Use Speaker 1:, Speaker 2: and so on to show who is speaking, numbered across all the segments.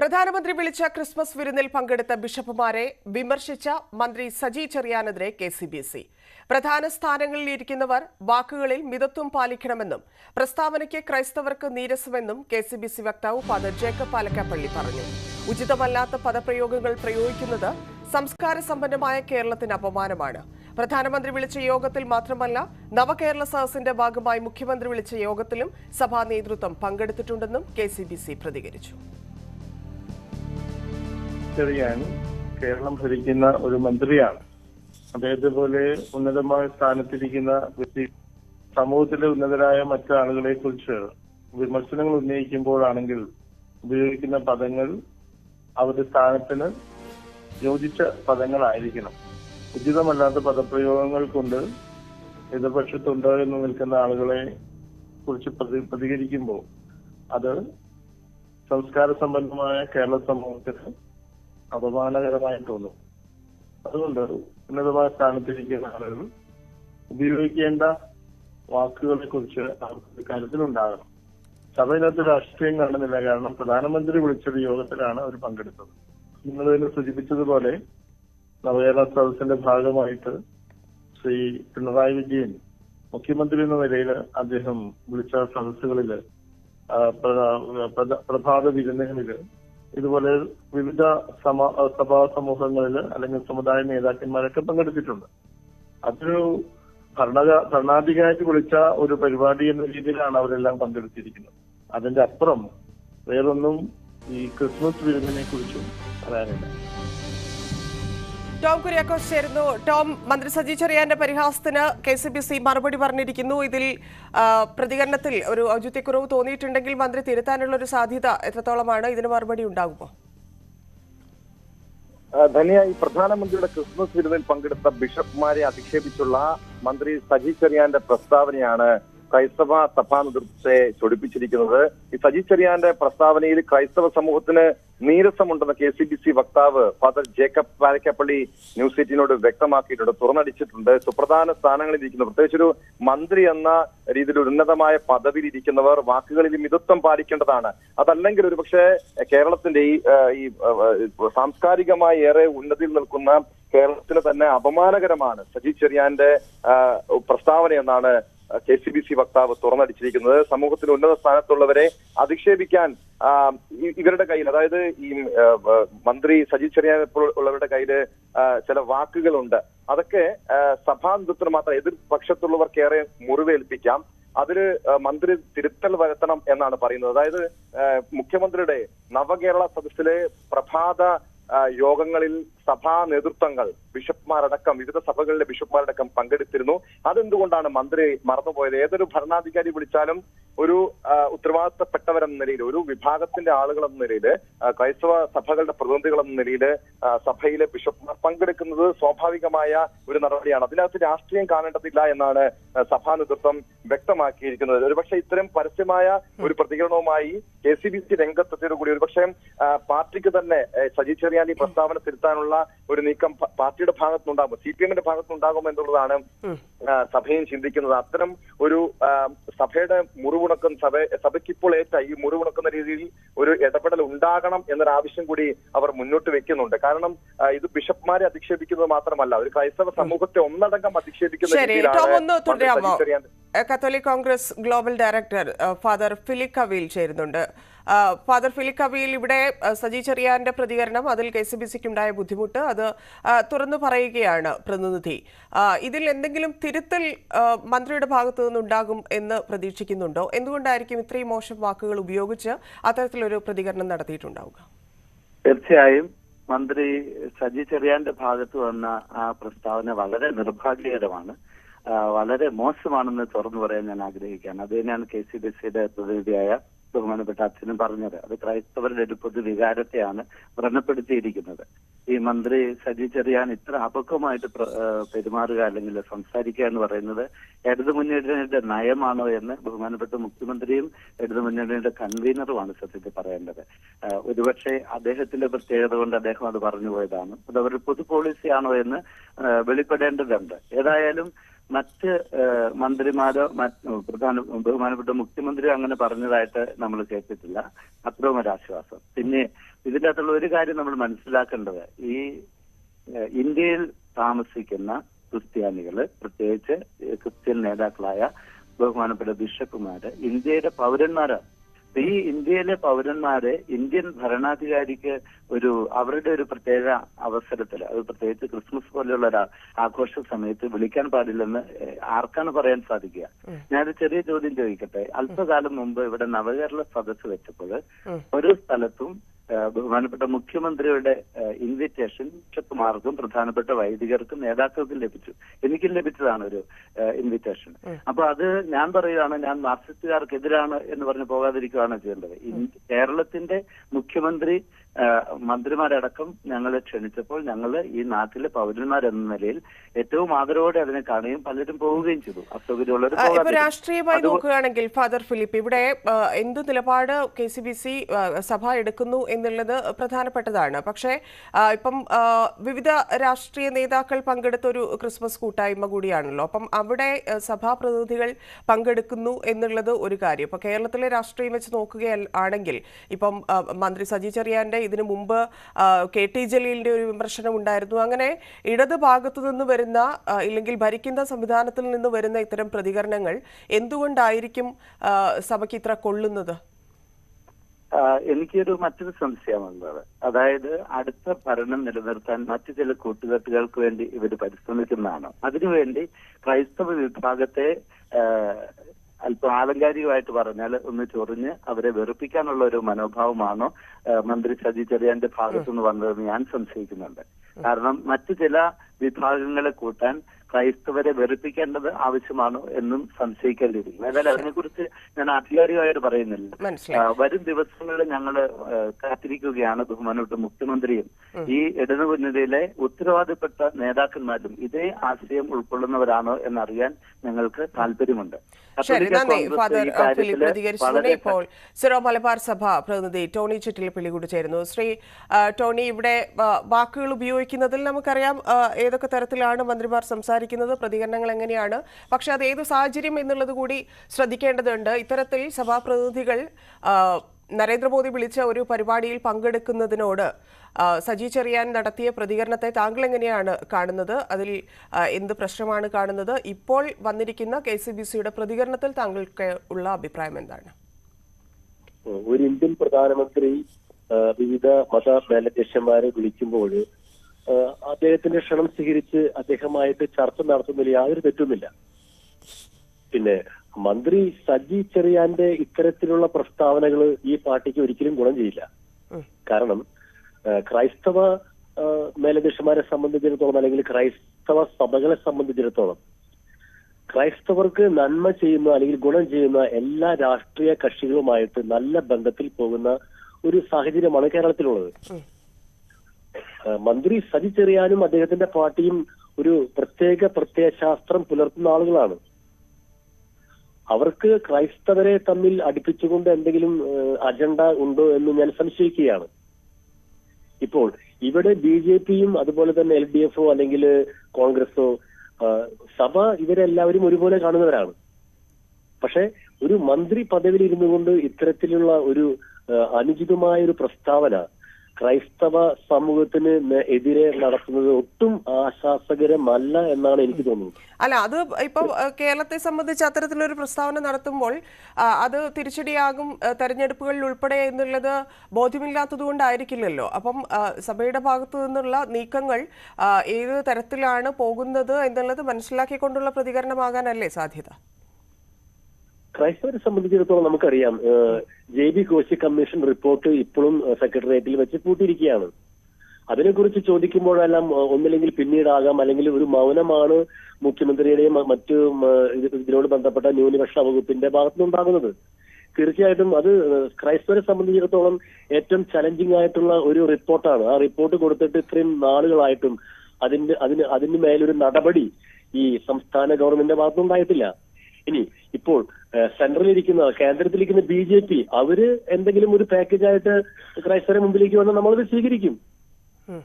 Speaker 1: പ്രധാനമന്ത്രി വിളിച്ച ക്രിസ്മസ് വിരുന്നിൽ പങ്കെടുത്ത ബിഷപ്പുമാരെ വിമർശിച്ച മന്ത്രി സജി ചെറിയാനെതിരെ കെ സി ബി സി പ്രധാന സ്ഥാനങ്ങളിൽ ഇരിക്കുന്നവർ വാക്കുകളിൽ മിതത്വം പാലിക്കണമെന്നും പ്രസ്താവനയ്ക്ക് ക്രൈസ്തവർക്ക് നീരസമെന്നും കെ സി ബി സി വക്താവ് ഫാദർ ജേക്കബ് പാലക്കാപ്പള്ളി പറഞ്ഞു. ഉചിതമല്ലാത്ത പദപ്രയോഗങ്ങൾ പ്രയോഗിക്കുന്നത് സംസ്കാര സമ്പന്നമായ കേരളത്തിന് അപമാനമാണ്. പ്രധാനമന്ത്രി വിളിച്ച യോഗത്തിൽ മാത്രമല്ല നവകേരള സദസ്സിന്റെ ഭാഗമായി മുഖ്യമന്ത്രി വിളിച്ച യോഗത്തിലും സഭാ നേതൃത്വം പങ്കെടുത്തിട്ടുണ്ടെന്നും കെ പ്രതികരിച്ചു.
Speaker 2: ചെറിയാൻ കേരളം ഭരിക്കുന്ന ഒരു മന്ത്രിയാണ്. അദ്ദേഹത്തെ പോലെ ഉന്നതമായ സ്ഥാനത്തിരിക്കുന്ന വ്യക്തി സമൂഹത്തിലെ ഉന്നതരായ മറ്റു ആളുകളെ കുറിച്ച് വിമർശനങ്ങൾ ഉന്നയിക്കുമ്പോഴാണെങ്കിൽ ഉപയോഗിക്കുന്ന പദങ്ങൾ അവരുടെ സ്ഥാനത്തിന് യോജിച്ച പദങ്ങളായിരിക്കണം. ഉചിതമല്ലാത്ത പദപ്രയോഗങ്ങൾ കൊണ്ട് എതിർപക്ഷത്തുണ്ട് എന്ന് നിൽക്കുന്ന ആളുകളെ കുറിച്ച് പ്രതി പ്രതികരിക്കുമ്പോൾ അത് സംസ്കാര സമ്പന്നമായ കേരള സമൂഹത്തിന് അപമാനകരമായി തോന്നും അതുകൊണ്ട് ഉന്നതമായ സ്ഥാനത്തിരിക്കുന്ന ആളുകൾ ഉപയോഗിക്കേണ്ട വാക്കുകളെ കുറിച്ച് അവർക്ക് കരുതലുണ്ടാകണം. സഭയിനകത്ത് രാഷ്ട്രീയം കാണുന്നില്ല. കാരണം പ്രധാനമന്ത്രി വിളിച്ചൊരു യോഗത്തിലാണ് അവർ പങ്കെടുത്തത്. നിങ്ങൾ തന്നെ സൂചിപ്പിച്ചതുപോലെ നവകേരള സദസ്സിന്റെ ഭാഗമായിട്ട് ശ്രീ പിണറായി വിജയൻ മുഖ്യമന്ത്രി എന്ന നിലയിൽ അദ്ദേഹം വിളിച്ച സദസ്സുകളിൽ പ്രഭാത വിരുന്നുകളിൽ ഇതുപോലെ വിവിധ സഭാ സമൂഹങ്ങളിൽ അല്ലെങ്കിൽ സമുദായ നേതാക്കന്മാരൊക്കെ പങ്കെടുത്തിട്ടുണ്ട്. അതൊരു ഭരണ ഭരണാധികാരി വിളിച്ച ഒരു പരിപാടി എന്ന രീതിയിലാണ് അവരെല്ലാം പങ്കെടുത്തിരിക്കുന്നത്. അതിന്റെ അപ്പുറം വേറൊന്നും ഈ ക്രിസ്മസ് വിരുന്നിനെ കുറിച്ചും പറയാനില്ല.
Speaker 1: ടോം കുര്യാക്കോസ് ചേരുന്നു. ടോം മന്ത്രി സജി ചെറിയാന്റെ പരിഹാസത്തിന് കെ സി ബി സി മറുപടി പറഞ്ഞിരിക്കുന്നു. ഇതിൽ പ്രതികരണത്തിൽ ഒരു ഔചിത്യക്കുറവ് തോന്നിയിട്ടുണ്ടെങ്കിൽ മന്ത്രി തിരുത്താനുള്ള ഒരു സാധ്യത എത്രത്തോളമാണ്? ഇതിന് മറുപടി ഉണ്ടാകുമോ?
Speaker 3: ധനിയ ഈ പ്രധാനമന്ത്രിയുടെ ക്രിസ്മസ് വിരുന്നിൽ പങ്കെടുത്ത ബിഷപ്പ്മാരെ അധിക്ഷേപിച്ചുള്ള മന്ത്രി സജി ചെറിയാന്റെ പ്രസ്താവനയാണ് ക്രൈസ്തവ സഭാ നേതൃത്വത്തെ ചൊടിപ്പിച്ചിരിക്കുന്നത്. ഈ സജി ചെറിയാന്റെ പ്രസ്താവനയിൽ ക്രൈസ്തവ സമൂഹത്തിന് നീരസമുണ്ടെന്ന് കെ സി ബി സി വക്താവ് ഫാദർ ജേക്കബ് പാലക്കപ്പള്ളി ന്യൂസ് എയ്റ്റീനോട് വ്യക്തമാക്കിയിട്ടുണ്ട്. തുറന്നടിച്ചിട്ടുണ്ട്. സുപ്രധാന സ്ഥാനങ്ങളിൽ ഇരിക്കുന്നു. പ്രത്യേകിച്ചൊരു മന്ത്രി എന്ന രീതിയിൽ ഉന്നതമായ പദവിയിൽ ഇരിക്കുന്നവർ വാക്കുകളിൽ മിതത്വം പാലിക്കേണ്ടതാണ്. അതല്ലെങ്കിൽ ഒരുപക്ഷെ കേരളത്തിന്റെ ഈ ഈ സാംസ്കാരികമായി ഏറെ ഉന്നതിയിൽ നിൽക്കുന്ന കേരളത്തിന് തന്നെ അപമാനകരമാണ് സജി ചെറിയാന്റെ പ്രസ്താവന എന്നാണ് കെ സി ബി സി വക്താവ് തുറന്നടിച്ചിരിക്കുന്നത്. സമൂഹത്തിൽ ഉന്നത സ്ഥാനത്തുള്ളവരെ അധിക്ഷേപിക്കാൻ ഇവരുടെ കയ്യിൽ അതായത് ഈ മന്ത്രി സജി ചെറിയാൻ ഉള്ളവരുടെ കയ്യിൽ ചില വാക്കുകളുണ്ട്. അതൊക്കെ സഭാന്തത്തിന് മാത്രം എതിർപക്ഷത്തുള്ളവർക്കേറെ മുറിവേൽപ്പിക്കാം. അതിൽ മന്ത്രി തിരുത്തൽ വരുത്തണം എന്നാണ് പറയുന്നത്. അതായത് മുഖ്യമന്ത്രിയുടെ നവകേരള സദസ്സിലെ പ്രഭാത യോഗങ്ങളിൽ സഭാ നേതൃത്വങ്ങൾ ബിഷപ്പ്മാരടക്കം വിവിധ സഭകളിലെ ബിഷപ്പ്മാരടക്കം പങ്കെടുത്തിരുന്നു. അതെന്തുകൊണ്ടാണ് മന്ത്രി മറന്നുപോയത്? ഏതൊരു ഭരണാധികാരി വിളിച്ചാലും ഒരു ഉത്തരവാദിത്തപ്പെട്ടവരെന്ന നിലയിൽ ഒരു വിഭാഗത്തിന്റെ ആളുകൾ എന്ന നിലയിൽ ക്രൈസ്തവ സഭകളുടെ പ്രതിനിധികൾ എന്ന നിലയിൽ സഭയിലെ ബിഷപ്പ്മാർ പങ്കെടുക്കുന്നത് സ്വാഭാവികമായ ഒരു നടപടിയാണ്. അതിനകത്ത് രാഷ്ട്രീയം കാണേണ്ടതില്ല എന്നാണ് സഭാ നേതൃത്വം വ്യക്തമാക്കിയിരിക്കുന്നത്. ഒരുപക്ഷെ ഇത്തരം പരസ്യമായ ഒരു പ്രതികരണവുമായി കെ സി ബി സി രംഗത്തെത്തിയതോടുകൂടി ഒരുപക്ഷെ പാർട്ടിക്ക് തന്നെ സജി ചെറിയാൻ ഈ പ്രസ്താവന തിരുത്താനുള്ള ഒരു നീക്കം പാർട്ടിയുടെ ഭാഗത്തുനിന്നുണ്ടാകും സി പി എമ്മിന്റെ ഭാഗത്തുനിന്നുണ്ടാകും എന്നുള്ളതാണ് സഭയും ചിന്തിക്കുന്നത്. അത്തരം ഒരു സഭയുടെ മുറിവുണക്കം സഭ സഭയ്ക്ക് ഇപ്പോൾ ഏറ്റ ഈ മുറിവുണക്കുന്ന രീതിയിൽ ഒരു ഇടപെടൽ ഉണ്ടാകണം എന്നൊരു ആവശ്യം കൂടി അവർ മുന്നോട്ട് വെക്കുന്നുണ്ട്. കാരണം ഇത് ബിഷപ്പ്മാരെ അധിക്ഷേപിക്കുന്നത് മാത്രമല്ല ഒരു ക്രൈസ്തവ സമൂഹത്തെ ഒന്നടങ്കം അധിക്ഷേപിക്കുന്ന രീതിയിലാണ്
Speaker 1: catholic congress global director father Philip Kaviyil ചേരുന്നുണ്ട്. ഫാദർ ഫിലിക് കവീൽ ഇവിടെ സജി ചെറിയാന്റെ പ്രതികരണം അതിൽ കെ സി ബി സിക്ക് ഉണ്ടായ ബുദ്ധിമുട്ട് അത് തുറന്നു പറയുകയാണ് പ്രതിനിധി. ഇതിൽ എന്തെങ്കിലും തിരുത്തൽ മന്ത്രിയുടെ ഭാഗത്തു നിന്നുണ്ടാകും എന്ന് പ്രതീക്ഷിക്കുന്നുണ്ടോ? എന്തുകൊണ്ടായിരിക്കും ഇത്രയും മോശം വാക്കുകൾ ഉപയോഗിച്ച് അത്തരത്തിലൊരു പ്രതികരണം നടത്തിയിട്ടുണ്ടാവുക?
Speaker 4: തീർച്ചയായും മന്ത്രി സജി ചെറിയാന്റെ ഭാഗത്ത് വന്ന ആ പ്രസ്താവന വളരെ നിർഭാഗ്യകരമാണ്. വളരെ മോശമാണെന്ന് തുറന്നു പറയാൻ ഞാൻ ആഗ്രഹിക്കുകയാണ്. അത് തന്നെയാണ് കെ സി ബി സിയുടെ പ്രതിനിധിയായ ബഹുമാനപ്പെട്ട അച്ഛനും പറഞ്ഞത്. അത് ക്രൈസ്തവരുടെ ഒരു പൊതുവികാരത്തെയാണ് വ്രണപ്പെടുത്തിയിരിക്കുന്നത്. ഈ മന്ത്രി സജി ചെറിയാൻ ഇത്ര അപക്വമായിട്ട് പെരുമാറുക അല്ലെങ്കിൽ സംസാരിക്കുക എന്ന് പറയുന്നത് ഇടതു മുന്നണിയുടെ നയമാണോ എന്ന് ബഹുമാനപ്പെട്ട മുഖ്യമന്ത്രിയും ഇടതു മുന്നണിയുടെ കൺവീനറുമാണ് സത്യത്തിൽ പറയേണ്ടത്. ഒരുപക്ഷെ അദ്ദേഹത്തിന്റെ പ്രത്യേകത കൊണ്ട് അദ്ദേഹം അത് പറഞ്ഞു പോയതാണ്. അത് അവരുടെ പൊതു പോളിസിയാണോ എന്ന് വെളിപ്പെടേണ്ടതുണ്ട്. ഏതായാലും മറ്റ് മന്ത്രിമാരോ പ്രധാന ബഹുമാനപ്പെട്ട മുഖ്യമന്ത്രിയോ അങ്ങനെ പറഞ്ഞതായിട്ട് നമ്മൾ കേട്ടിട്ടില്ല. അത്രയും ഒരു ആശ്വാസം. പിന്നെ ഇതിന്റെ അകത്തുള്ള ഒരു കാര്യം നമ്മൾ മനസ്സിലാക്കേണ്ടത്. ഈ ഇന്ത്യയിൽ താമസിക്കുന്ന ക്രിസ്ത്യാനികൾ പ്രത്യേകിച്ച് ക്രിസ്ത്യൻ നേതാക്കളായ ബഹുമാനപ്പെട്ട ബിഷപ്പുമാര് ഇന്ത്യയുടെ പൗരന്മാരാണ്. ഈ ഇന്ത്യയിലെ പൗരന്മാരെ ഇന്ത്യൻ ഭരണാധികാരിക്ക് ഒരു അവരുടെ ഒരു പ്രത്യേക അവസരത്തിൽ അത് പ്രത്യേകിച്ച് ക്രിസ്മസ് പോലെയുള്ള ഒരു ആഘോഷ സമയത്ത് വിളിക്കാൻ പാടില്ലെന്ന് ആർക്കാണ് പറയാൻ സാധിക്കുക? ഞാനൊരു ചെറിയ ചോദ്യം ചോദിക്കട്ടെ. അല്പകാലം മുമ്പ് ഇവിടെ നവകേരള സദസ്സ് വെച്ചപ്പോൾ ഒരു സ്ഥലത്തും ബഹുമാനപ്പെട്ട മുഖ്യമന്ത്രിയുടെ ഇൻവിറ്റേഷൻ ബിഷപ്പുമാർക്കും പ്രധാനപ്പെട്ട വൈദികർക്കും നേതാക്കൾക്കും ലഭിച്ചു. എനിക്കും ലഭിച്ചതാണ് ഒരു ഇൻവിറ്റേഷൻ അപ്പൊ അത് ഞാൻ പറയുകയാണ് ഞാൻ മാർക്സിസ്റ്റുകാർക്കെതിരാണ് എന്ന് പറഞ്ഞ് പോകാതിരിക്കുകയാണ് ചെയ്യേണ്ടത്. കേരളത്തിന്റെ മുഖ്യമന്ത്രി മന്ത്രിമാരടക്കം ഞങ്ങളെ ക്ഷണിച്ചപ്പോൾ ഞങ്ങൾ ഈ നാട്ടിലെ പൗരന്മാരെന്ന നിലയിൽ ഏറ്റവും ആദരവോടെ അതിനെ കാണുകയും പലരും പോവുകയും ചെയ്തു. അസൗകര്യമുള്ളവർ.
Speaker 1: രാഷ്ട്രീയമായി നോക്കുകയാണെങ്കിൽ ഫാദർ ഫിലിപ്പ് ഇവിടെ എന്ത് നിലപാട് കെ സി ബി സി സഭ എടുക്കുന്നു എന്നുള്ളത് പ്രധാനപ്പെട്ടതാണ്. പക്ഷേ ഇപ്പം വിവിധ രാഷ്ട്രീയ നേതാക്കൾ പങ്കെടുത്ത ഒരു ക്രിസ്മസ് കൂട്ടായ്മ കൂടിയാണല്ലോ. അപ്പം അവിടെ സഭാപ്രതിനിധികൾ സഭാ പ്രതിനിധികൾ പങ്കെടുക്കുന്നു എന്നുള്ളത് ഒരു കാര്യം. ഇപ്പൊ കേരളത്തിലെ രാഷ്ട്രീയം വെച്ച് നോക്കുകയാണെങ്കിൽ ഇപ്പം മന്ത്രി സജി ചെറിയാന്റെ ഇതിനു മുമ്പ് കെ ടി ജലീലിന്റെ ഒരു വിമർശനം ഉണ്ടായിരുന്നു. അങ്ങനെ ഇടത് ഭാഗത്തു നിന്ന് വരുന്ന ഇല്ലെങ്കിൽ ഭരിക്കുന്ന സംവിധാനത്തിൽ നിന്ന് വരുന്ന ഇത്തരം പ്രതികരണങ്ങൾ എന്തുകൊണ്ടായിരിക്കും സഭയ്ക്ക് ഇത്ര കൊള്ളുന്നത്?
Speaker 4: എനിക്കൊരു മറ്റൊരു സംശയമുള്ളത് അതായത് അടുത്ത ഭരണം നിലനിർത്താൻ മറ്റു ചില കൂട്ടുകെട്ടുകൾക്ക് വേണ്ടി ഇവർ പരിശ്രമിക്കുന്നതാണ്. അതിനുവേണ്ടി ക്രൈസ്തവ വിഭാഗത്തെ അല്പം ആലങ്കാരികമായിട്ട് പറഞ്ഞാൽ ഒന്ന് ചൊറിഞ്ഞ് അവരെ വെറുപ്പിക്കാനുള്ള ഒരു മനോഭാവമാണോ? മന്ത്രി സജി ചെറിയാന്റെ ഭാഗത്തുനിന്ന് വന്നതെന്ന് ഞാൻ സംശയിക്കുന്നുണ്ട്. കാരണം മറ്റു ചില വിഭാഗങ്ങളെ കൂട്ടാൻ ക്രൈസ്തവരെ വെറുപ്പിക്കേണ്ടത് ആവശ്യമാണോ എന്നും സംശയിക്കേണ്ടിയിരിക്കുന്നു. ഏതായാലും അതിനെക്കുറിച്ച് ഞാൻ ആധികാരികമായിട്ട് പറയുന്നില്ല. വരും ദിവസങ്ങളിൽ ഞങ്ങൾ കാത്തിരിക്കുകയാണ് ബഹുമാനപ്പെട്ട മുഖ്യമന്ത്രിയും. ഈ ഇടതുമുന്നണിയിലെ ഉത്തരവാദിപ്പെട്ട നേതാക്കന്മാരും ഇതേ ആശയം ഉൾക്കൊള്ളുന്നവരാണോ എന്നറിയാൻ ഞങ്ങൾക്ക് താല്പര്യമുണ്ട്.
Speaker 1: ശരി നന്ദി. ഫാദർ ഫിലിപ്പ് പ്രതികരിച്ചതിന് ഇപ്പോൾ സിറോ മലബാർ സഭ പ്രതിനിധി ടോണി ചിറ്റിലപ്പിള്ളി കൂടി ചേരുന്നു. ശ്രീ ടോണി ഇവിടെ വാക്കുകൾ ഉപയോഗിക്കുന്നതിൽ നമുക്കറിയാം ഏതൊക്കെ തരത്തിലാണ് മന്ത്രിമാർ സംസാരിക്കുന്നത് പ്രതികരണങ്ങൾ എങ്ങനെയാണ്? പക്ഷെ അത് ഏത് സാഹചര്യം എന്നുള്ളത് കൂടി ശ്രദ്ധിക്കേണ്ടതുണ്ട്. ഇത്തരത്തിൽ സഭാപ്രതിനിധികൾ നരേന്ദ്രമോദി വിളിച്ച ഒരു പരിപാടിയിൽ പങ്കെടുക്കുന്നതിനോട് സജി ചെറിയാൻ നടത്തിയ പ്രതികരണത്തെ താങ്കൾ എങ്ങനെയാണ് കാണുന്നത്? അതിൽ എന്ത് പ്രശ്നമാണ് കാണുന്നത്? ഇപ്പോൾ വന്നിരിക്കുന്ന കെ സി ബി സിയുടെ പ്രതികരണത്തിൽ താങ്കൾക്ക് ഉള്ള അഭിപ്രായം എന്താണ്?
Speaker 5: ഒരു ഇന്ത്യൻ പ്രധാനമന്ത്രി വിവിധ മത മേലധ്യക്ഷന്മാരെ വിളിക്കുമ്പോൾ അദ്ദേഹത്തിന്റെ ക്ഷണം സ്വീകരിച്ച് അദ്ദേഹമായിട്ട് ചർച്ച നടത്തുന്നതിൽ യാതൊരു തെറ്റുമില്ല. പിന്നെ മന്ത്രി സജി ചെറിയാന്റെ ഇത്തരത്തിലുള്ള പ്രസ്താവനകൾ ഈ പാർട്ടിക്ക് ഒരിക്കലും ഗുണം ചെയ്യില്ല. കാരണം ക്രൈസ്തവ മേലധ്യക്ഷന്മാരെ സംബന്ധിച്ചിടത്തോളം അല്ലെങ്കിൽ ക്രൈസ്തവ സഭകളെ സംബന്ധിച്ചിടത്തോളം ക്രൈസ്തവർക്ക് നന്മ ചെയ്യുന്ന അല്ലെങ്കിൽ ഗുണം ചെയ്യുന്ന എല്ലാ രാഷ്ട്രീയ കക്ഷികളുമായിട്ട് നല്ല ബന്ധത്തിൽ പോകുന്ന ഒരു സാഹചര്യമാണ് കേരളത്തിലുള്ളത്. മന്ത്രി സജി ചെറിയാനും അദ്ദേഹത്തിന്റെ പാർട്ടിയും ഒരു പ്രത്യേക പ്രത്യയശാസ്ത്രം പുലർത്തുന്ന ആളുകളാണ്. അവർക്ക് ക്രൈസ്തവരെ തമ്മിൽ അടുപ്പിച്ചുകൊണ്ട് എന്തെങ്കിലും അജണ്ട ഉണ്ടോ എന്ന് ഞാൻ സംശയിക്കുകയാണ്. ഇപ്പോൾ ഇവിടെ ബി ജെ പിയും അതുപോലെ തന്നെ എൽ ഡി എഫോ അല്ലെങ്കിൽ കോൺഗ്രസോ സഭ ഇവരെല്ലാവരും ഒരുപോലെ കാണുന്നവരാണ്. പക്ഷെ ഒരു മന്ത്രി പദവിയിൽ ഇരുന്നു കൊണ്ട് ഇത്തരത്തിലുള്ള ഒരു അനുചിതമായ ഒരു പ്രസ്താവന ക്രൈസ്തവ സമൂഹത്തിന് എതിരെ നടത്തുന്നത് ഒട്ടും ആശാസകരമല്ല എന്നാണ് എനിക്ക് തോന്നുന്നത്.
Speaker 1: അല്ല അത് ഇപ്പൊ കേരളത്തെ സംബന്ധിച്ച് അത്തരത്തിലൊരു പ്രസ്താവന നടത്തുമ്പോൾ അത് തിരിച്ചടിയാകും തെരഞ്ഞെടുപ്പുകളിൽ ഉൾപ്പെടെ എന്നുള്ളത് ബോധ്യമില്ലാത്തത് കൊണ്ടായിരിക്കില്ലല്ലോ അപ്പം സഭയുടെ ഭാഗത്തു നിന്നുള്ള നീക്കങ്ങൾ ഏത് തരത്തിലാണ് പോകുന്നത് എന്നുള്ളത് മനസ്സിലാക്കിക്കൊണ്ടുള്ള പ്രതികരണമാകാനല്ലേ സാധ്യത?
Speaker 5: ക്രൈസ്തവരെ സംബന്ധിച്ചിടത്തോളം നമുക്കറിയാം J B Koshy commission report ഇപ്പോഴും സെക്രട്ടേറിയറ്റിൽ വെച്ച് പൂട്ടിയിരിക്കുകയാണ്. അതിനെക്കുറിച്ച് ചോദിക്കുമ്പോഴെല്ലാം ഒന്നില്ലെങ്കിൽ പിന്നീടാകാം അല്ലെങ്കിൽ ഒരു മൗനമാണ് മുഖ്യമന്ത്രിയുടെയും മറ്റു ഇതിനോട് ബന്ധപ്പെട്ട ന്യൂനപക്ഷ വകുപ്പിന്റെ ഭാഗത്തുനിന്നുണ്ടാകുന്നത്. തീർച്ചയായിട്ടും അത് ക്രൈസ്തവരെ സംബന്ധിച്ചിടത്തോളം ഏറ്റവും ചലഞ്ചിങ് ആയിട്ടുള്ള ഒരു റിപ്പോർട്ടാണ്. ആ റിപ്പോർട്ട് കൊടുത്തിട്ട് ഇത്രയും നാളുകളായിട്ടും അതിന്റെ അതിന് അതിന് മേലൊരു നടപടി ഈ സംസ്ഥാന ഗവൺമെന്റിന്റെ ഭാഗത്തുനിന്നുണ്ടായിട്ടില്ല. ഇനി ഇപ്പോൾ സെൻട്രലിരിക്കുന്ന കേന്ദ്രത്തിലിരിക്കുന്ന ബി ജെ പി അവർ എന്തെങ്കിലും ഒരു പാക്കേജ് ആയിട്ട് ക്രൈസ്തവരെ മുമ്പിലേക്ക് വന്നാൽ നമ്മളത് സ്വീകരിക്കും.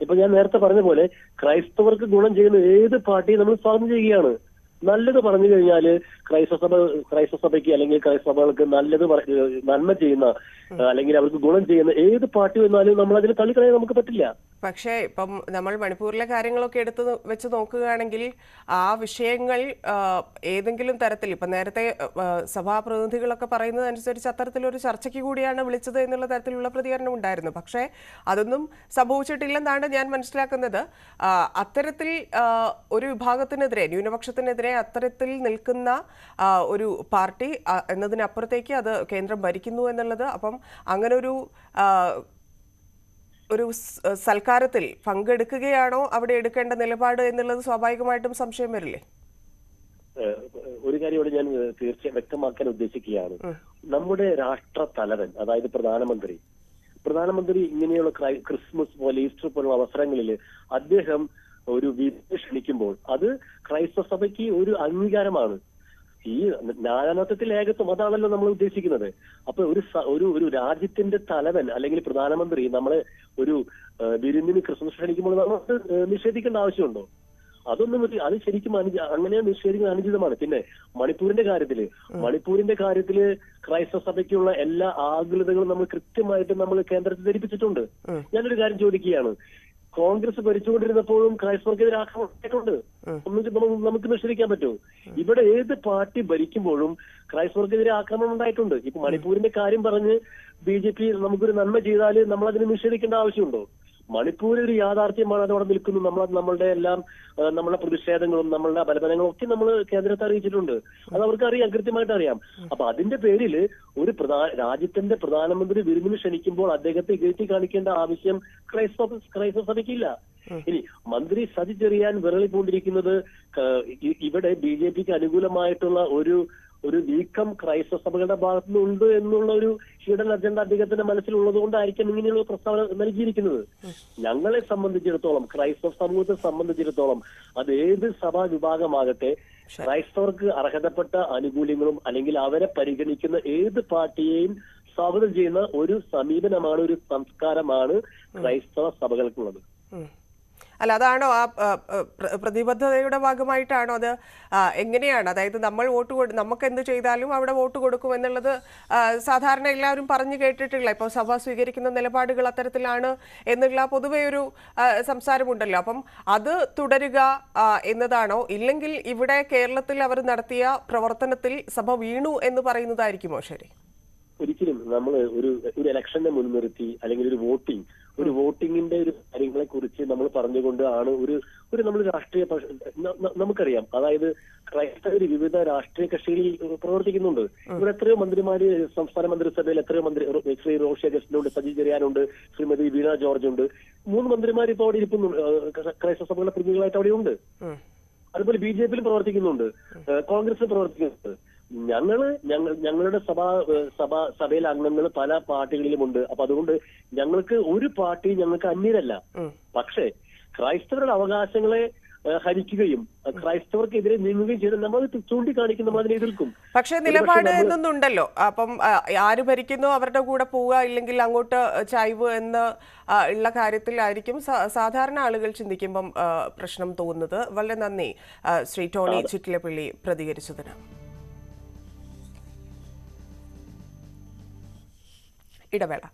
Speaker 5: ഇപ്പൊ ഞാൻ നേരത്തെ പറഞ്ഞ പോലെ ക്രൈസ്തവർക്ക് ഗുണം ചെയ്യുന്ന ഏത് പാർട്ടിയും നമ്മൾ സ്വാഗതം ചെയ്യുകയാണ്. നല്ലത് പറഞ്ഞു കഴിഞ്ഞാൽ ക്രൈസ്തവ സഭ ക്രൈസ്തവ സഭയ്ക്ക് അല്ലെങ്കിൽ ക്രൈസ്തവ സഭകൾക്ക് നല്ലത് നന്മ ചെയ്യുന്ന അല്ലെങ്കിൽ അവർക്ക് ഗുണം ചെയ്യുന്ന ഏത് പാർട്ടി വന്നാലും നമ്മൾ അതിൽ തള്ളിക്കളയാൻ നമുക്ക് പറ്റില്ല.
Speaker 1: പക്ഷേ ഇപ്പം നമ്മൾ മണിപ്പൂരിലെ കാര്യങ്ങളൊക്കെ എടുത്ത് വെച്ച് നോക്കുകയാണെങ്കിൽ ആ വിഷയങ്ങൾ ഏതെങ്കിലും തരത്തിൽ ഇപ്പം നേരത്തെ സഭാപ്രതിനിധികളൊക്കെ പറയുന്നതനുസരിച്ച് അത്തരത്തിലൊരു ചർച്ചയ്ക്ക് കൂടിയാണ് വിളിച്ചത് എന്നുള്ള തരത്തിലുള്ള പ്രതികരണം ഉണ്ടായിരുന്നു. പക്ഷേ അതൊന്നും സംഭവിച്ചിട്ടില്ലെന്നാണ് ഞാൻ മനസ്സിലാക്കുന്നത്. അത്തരത്തിൽ ഒരു വിഭാഗത്തിനെതിരെ ന്യൂനപക്ഷത്തിനെതിരെ അത്തരത്തിൽ നിൽക്കുന്ന ഒരു പാർട്ടി എന്നതിനപ്പുറത്തേക്ക് അത് കേന്ദ്രം ഭരിക്കുന്നു എന്നുള്ളത് അപ്പം അങ്ങനെ ഒരു സൽക്കാരത്തിൽ പങ്കെടുക്കുകയാണോ അവിടെ എടുക്കേണ്ട നിലപാട് എന്നുള്ളത് സ്വാഭാവികമായിട്ടും സംശയം വരില്ലേ?
Speaker 5: ഒരു കാര്യം ഇവിടെ ഞാൻ തീർച്ചയായും വ്യക്തമാക്കാൻ ഉദ്ദേശിക്കുകയാണ്. നമ്മുടെ രാഷ്ട്ര തലവൻ അതായത് പ്രധാനമന്ത്രി പ്രധാനമന്ത്രി ഇങ്ങനെയുള്ള ക്രിസ്മസ് പോലെ ഈസ്റ്റർ പോലുള്ള അവസരങ്ങളിൽ അദ്ദേഹം ഒരു വിധി ക്ഷണിക്കുമ്പോൾ അത് ക്രൈസ്തവ സഭയ്ക്ക് ഒരു അംഗീകാരമാണ്. ഈ നാനാത്വത്തിൽ ഏകത്വം അതാണല്ലോ നമ്മൾ ഉദ്ദേശിക്കുന്നത്. അപ്പൊ ഒരു ഒരു ഒരു രാജ്യത്തിന്റെ തലവൻ അല്ലെങ്കിൽ പ്രധാനമന്ത്രി നമ്മളെ ഒരു ബിരുന്നിന് വിരുന്നിന് ക്രിസ്മസ് ക്ഷണിക്കുമ്പോൾ നമ്മൾ നിഷേധിക്കേണ്ട ആവശ്യമുണ്ടോ? അതൊന്നും അത് ശരിക്കും അനുജ അങ്ങനെ നിഷേധിക്കുന്ന അനുചിതമാണ്. പിന്നെ മണിപ്പൂരിന്റെ കാര്യത്തിൽ മണിപ്പൂരിന്റെ കാര്യത്തിൽ ക്രൈസ്തവ സഭയ്ക്കുള്ള എല്ലാ ആകുലതകളും നമ്മൾ കൃത്യമായിട്ട് നമ്മൾ കേന്ദ്രത്തിൽ ധരിപ്പിച്ചിട്ടുണ്ട്. ഞാനൊരു കാര്യം ചോദിക്കുകയാണ്. കോൺഗ്രസ് ഭരിച്ചുകൊണ്ടിരുന്നപ്പോഴും ക്രൈസ്തവർക്കെതിരെ ആക്രമണം ഉണ്ടായിട്ടുണ്ട്. ഒന്നും നമുക്ക് നമുക്ക് നിഷേധിക്കാൻ പറ്റുമോ ഇവിടെ ഏത് പാർട്ടി ഭരിക്കുമ്പോഴും ക്രൈസ്തവർക്കെതിരെ ആക്രമണം ഉണ്ടായിട്ടുണ്ട്. ഇപ്പൊ മണിപ്പൂരിന്റെ കാര്യം പറഞ്ഞ് ബി ജെ പി നമുക്കൊരു നന്മ ചെയ്താൽ നമ്മൾ അതിനെ നിഷേധിക്കേണ്ട ആവശ്യമുണ്ടോ? മണിപ്പൂർ ഒരു യാഥാർത്ഥ്യമാണ് അതവിടെ നിൽക്കുന്നു. നമ്മൾ നമ്മളുടെ എല്ലാം നമ്മളുടെ പ്രതിഷേധങ്ങളും നമ്മളുടെ ബലബലങ്ങളും ഒക്കെ നമ്മൾ കേന്ദ്രത്തെ അറിയിച്ചിട്ടുണ്ട്. അത് അവർക്ക് അറിയാം കൃത്യമായിട്ട് അറിയാം. അപ്പൊ അതിന്റെ പേരിൽ ഒരു പ്രധാന രാജ്യത്തിന്റെ പ്രധാനമന്ത്രി വിരുന്നിന് ക്ഷണിക്കുമ്പോൾ അദ്ദേഹത്തെ ഇകഴ്ത്തി കാണിക്കേണ്ട ആവശ്യം ക്രൈസ്തവ ക്രൈസ്തവ സഭയ്ക്കില്ല. ഇനി മന്ത്രി സജി ചെറിയാൻ വിരളിക്കൊണ്ടിരിക്കുന്നത് ഇവിടെ ബി ജെ പിക്ക് അനുകൂലമായിട്ടുള്ള ഒരു ഒരു നീക്കം ക്രൈസ്തവ സഭകളുടെ ഭാഗത്തു നിന്നുണ്ട് എന്നുള്ള ഒരു ഹിഡൻ അജണ്ട അദ്ദേഹത്തിന്റെ മനസ്സിലുള്ളത് കൊണ്ടായിരിക്കും ഇങ്ങനെയുള്ള പ്രസ്താവന നൽകിയിരിക്കുന്നത്. ഞങ്ങളെ സംബന്ധിച്ചിടത്തോളം ക്രൈസ്തവ സമൂഹത്തെ സംബന്ധിച്ചിടത്തോളം അത് ഏത് സഭാ വിഭാഗമാകട്ടെ ക്രൈസ്തവർക്ക് അർഹതപ്പെട്ട ആനുകൂല്യങ്ങളും അല്ലെങ്കിൽ അവരെ പരിഗണിക്കുന്ന ഏത് പാർട്ടിയെയും സ്വാഗതം ചെയ്യുന്ന ഒരു സമീപനമാണ് ഒരു സംസ്കാരമാണ് ക്രൈസ്തവ സഭകൾക്കുള്ളത്.
Speaker 1: അല്ല അതാണോ ആ ആ, ആ, പ്ര- പ്രതിബദ്ധതയുടെ ഭാഗമായിട്ടാണോ അത് എങ്ങനെയാണ്? അതായത് നമ്മൾ വോട്ട് കൊടു നമുക്ക് എന്ത് ചെയ്താലും അവിടെ വോട്ട് കൊടുക്കും എന്നുള്ളത് സാധാരണ എല്ലാവരും പറഞ്ഞു കേട്ടിട്ടില്ല. ഇപ്പോൾ സഭ സ്വീകരിക്കുന്ന നിലപാടുകൾ അത്തരത്തിലാണ് എന്നുള്ള പൊതുവെ ഒരു സംസാരമുണ്ടല്ലോ. അപ്പം അത് തുടരുക എന്നതാണോ? ഇല്ലെങ്കിൽ ഇവിടെ കേരളത്തിൽ അവർ നടത്തിയ പ്രവർത്തനത്തിൽ സഭ വീണു എന്ന് പറയുന്നതായിരിക്കുമോ ശരി?
Speaker 5: ഒരിക്കലും നമ്മൾ ഒരു ഒരു ഇലക്ഷനെ മുൻനിർത്തി അല്ലെങ്കിൽ ഒരു വോട്ടിംഗ് ഒരു വോട്ടിങ്ങിന്റെ ഒരു കാര്യങ്ങളെ കുറിച്ച് നമ്മൾ പറഞ്ഞുകൊണ്ട് ആണ് ഒരു ഒരു നമ്മൾ രാഷ്ട്രീയ നമുക്കറിയാം. അതായത് ക്രൈസ്തവർ വിവിധ രാഷ്ട്രീയ കക്ഷികളിൽ പ്രവർത്തിക്കുന്നുണ്ട്. ഇവിടെ എത്രയോ മന്ത്രിമാര് സംസ്ഥാന മന്ത്രിസഭയിൽ എത്രയോ മന്ത്രി ശ്രീ റോഷി അഗസ്റ്റിനുണ്ട് സജി ചെറിയാനുണ്ട് ശ്രീമതി വീണ ജോർജ് ഉണ്ട്. മൂന്ന് മന്ത്രിമാർ ഇപ്പോൾ അവിടെ ഇരിക്കുന്നുണ്ട് ക്രൈസ്തവ സഭകളുടെ പ്രതിനിധികളായിട്ട് അവിടെ ഉണ്ട്. അതുപോലെ ബി ജെ പിയിൽ പ്രവർത്തിക്കുന്നുണ്ട്. കോൺഗ്രസ് പ്രവർത്തിക്കുന്നുണ്ട്. ഞങ്ങൾ ഞങ്ങൾ ഞങ്ങളുടെ സഭാ സഭാ സഭ സഭയിലെ അംഗങ്ങൾ പല പാർട്ടികളിലുമുണ്ട്. അപ്പൊ അതുകൊണ്ട് ഞങ്ങൾക്ക് ഒരു പാർട്ടി ഞങ്ങൾക്ക് അന്യരല്ല. പക്ഷേ ക്രൈസ്തവരുടെ അവകാശങ്ങളെ ഹരിക്കുകയും ക്രൈസ്തവർക്കെതിരെ നീങ്ങുകയും ചെയ്ത് നമ്മൾ ചൂണ്ടിക്കാണിക്കുന്ന മാതിരി എതിർക്കും
Speaker 1: പക്ഷേ നിലപാട് എന്നൊന്നുണ്ടല്ലോ. അപ്പം ആര് ഭരിക്കുന്നു അവരുടെ കൂടെ പോവുക ഇല്ലെങ്കിൽ അങ്ങോട്ട് ചായ്വ് എന്ന് ഉള്ള കാര്യത്തിലായിരിക്കും സാധാരണ ആളുകൾ ചിന്തിക്കുമ്പം പ്രശ്നം തോന്നുന്നത്. വളരെ നന്ദി ശ്രീ ടോണി ചിറ്റിലപ്പള്ളി പ്രതികരിച്ചതിന്. ഇടവേള